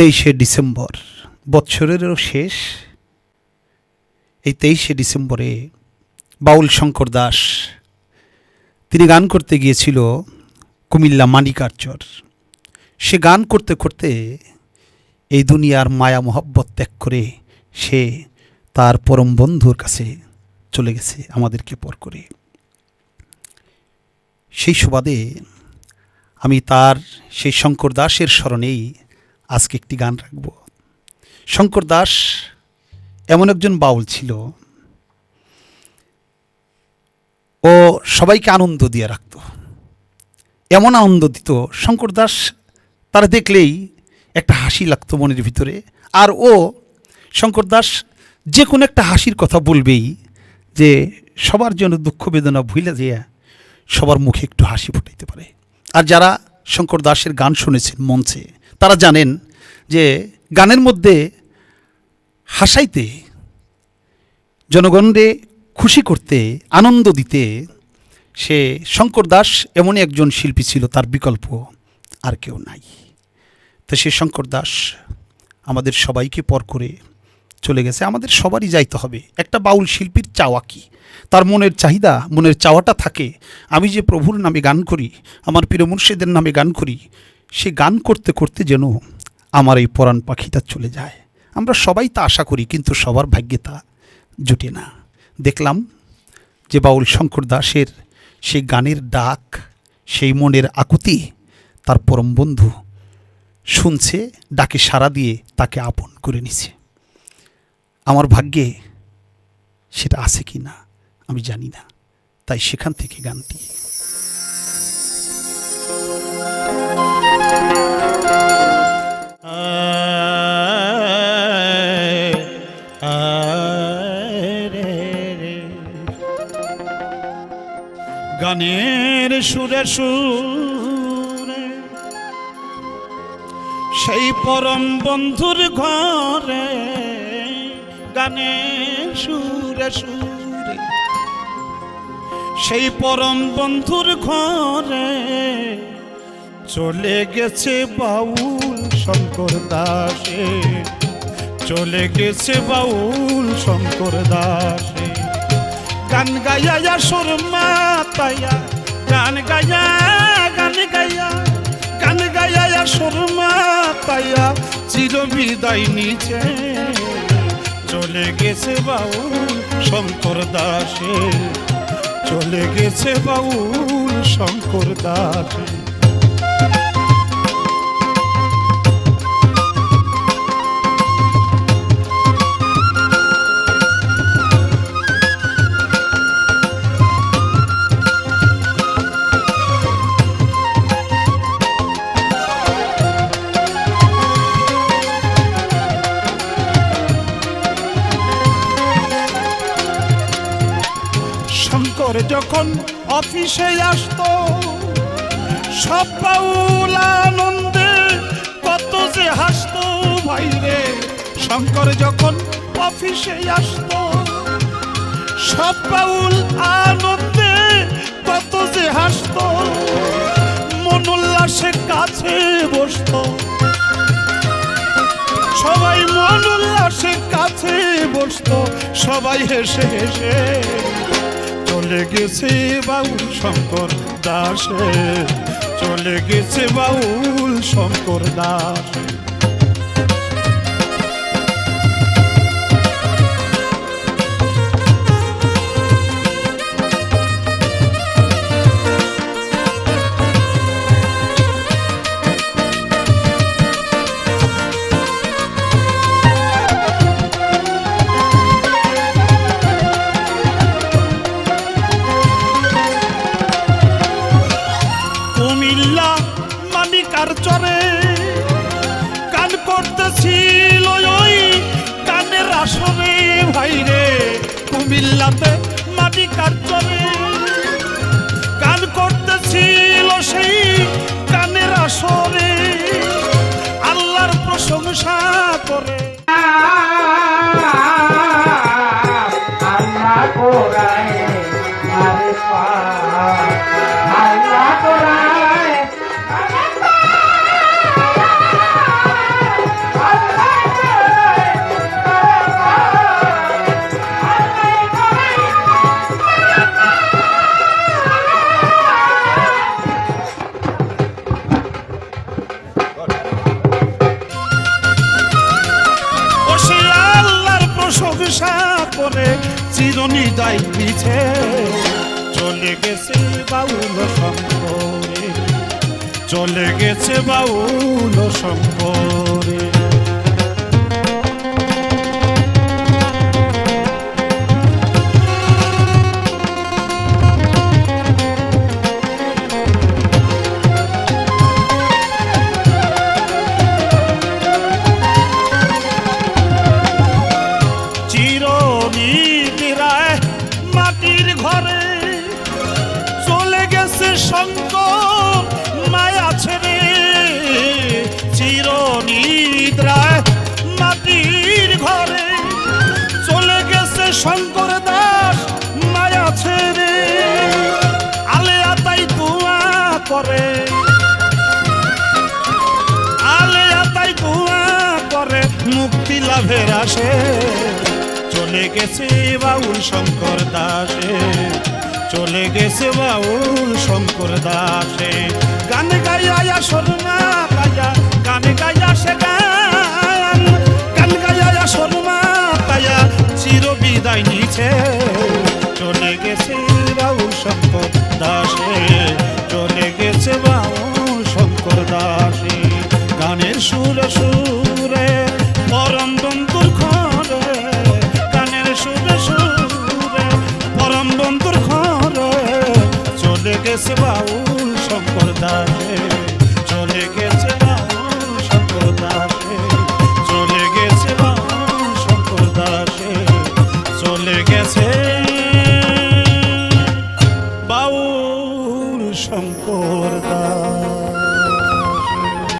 তেইশে ডিসেম্বর, বৎসরেরও শেষ। এই তেইশে ডিসেম্বরে বাউল শঙ্কর দাস, তিনি গান করতে গিয়েছিল কুমিল্লা মানিকারচর। সে গান করতে করতে এই দুনিয়ার মায়া মোহব্বত ত্যাগ করে সে তার পরম বন্ধুর কাছে চলে গেছে, আমাদেরকে পর করে। সেই সুবাদে আমি তার, সেই শঙ্কর দাসের স্মরণেই আজকে একটি গান রাখব। শঙ্কর দাস এমন একজন বাউল ছিল। ও সবাইকে আনন্দ দিয়ে রাখত। এমন আনন্দ দিত শঙ্কর দাস, তারা দেখলেই একটা হাসি লাগতো মনের ভিতরে। আর ও শঙ্কর দাস যে কোনো একটা হাসির কথা বলবেই যে সবার জন্য দুঃখ বেদনা ভুলে যে সবার মুখে একটু হাসি ফুটাইতে পারে। আর যারা শঙ্কর দাসের গান শুনেছেন মঞ্চে তারা জানেন যে গানের মধ্যে হাসাইতে জনগণরে খুশি করতে, আনন্দ দিতে, সে শঙ্কর দাস এমনই একজন শিল্পী ছিল, তার বিকল্প আর কেউ নাই। তো সে শঙ্কর দাস আমাদের সবাইকে পর করে চলে গেছে। আমাদের সবারই যাইতে হবে। একটা বাউল শিল্পীর চাওয়া কি? তার মনের চাহিদা, মনের চাওয়াটা থাকে। আমি যে প্রভুর নামে গান করি, আমার প্রিয় মুর্শিদের নামে গান করি সে গান করতে করতে যেন আমার এই পরাণ পাখিটা চলে যায়। আমরা সবাই তা আশা করি, কিন্তু সবার ভাগ্যে তা জুটে না। দেখলাম যে বাউল শঙ্কর দাসের সেই গানের ডাক, সেই মনের আকুতি তার পরম বন্ধু শুনছে, ডাকে সাড়া দিয়ে তাকে আপন করে নিছে। আমার ভাগ্যে সেটা আছে কি না, আমি জানি না। তাই সেখান থেকে গানটি গানের সুরে সুরে, সেই পরম বন্ধুর ঘরে গানের সুরে সুরে, সেই পরম বন্ধুর ঘরে চলে গেছে বাউল শঙ্কর দাসে চলে গেছে বাউল শঙ্কর দাসে গান গায়া সুরমা তাইয়া গান গায়া গান গায়া গান গায়া সুরমা তাইয়া চির বিদায় নিচে চলে গেছে বাউল শঙ্কর দাসে। চলে গেছে বাউল শঙ্কর দাসে। শঙ্কর যখন অফিসে আসতো সব বাউল আনন্দে কত যে হাসতো ভাইরে শঙ্কর যখন অফিসে আসতো সব বাউল আনন্দে কত যে হাসতো মন উল্লাসের কাছে বসতো। সবাই মন উল্লাসের কাছে বসতো, সবাই হেসে হেসে চলে গেছে বাউল শঙ্কর দাসে চলে গেছে বাউল শঙ্কর দাস। করতেছিল ওই কানের আসরে ভাইরে কুমিল্লাতে মাটি কাটবে গান করতেছিল সেই কানের আসরে চিরনিদায় পিছে। চলে গেছে বাউল শঙ্করে। চলে গেছে বাউল শঙ্করে। ঘরে চলে গেছে শঙ্কর, মায়া ছেড়ে চিরনিদ্রায় মাটির ঘরে চলে গেছে শঙ্কর দাস, মায়া ছেড়ে আলে আতাই তুয়া করে। আলে আতাই তুয়া করে, মুক্তি লাভের আসে। চলে গেছে বাউল শঙ্কর দাসে। চলে গেছে বাউল শঙ্কর দাসে। গান গাইয়া শোনা গাইয়া গান গাইয়া সে গান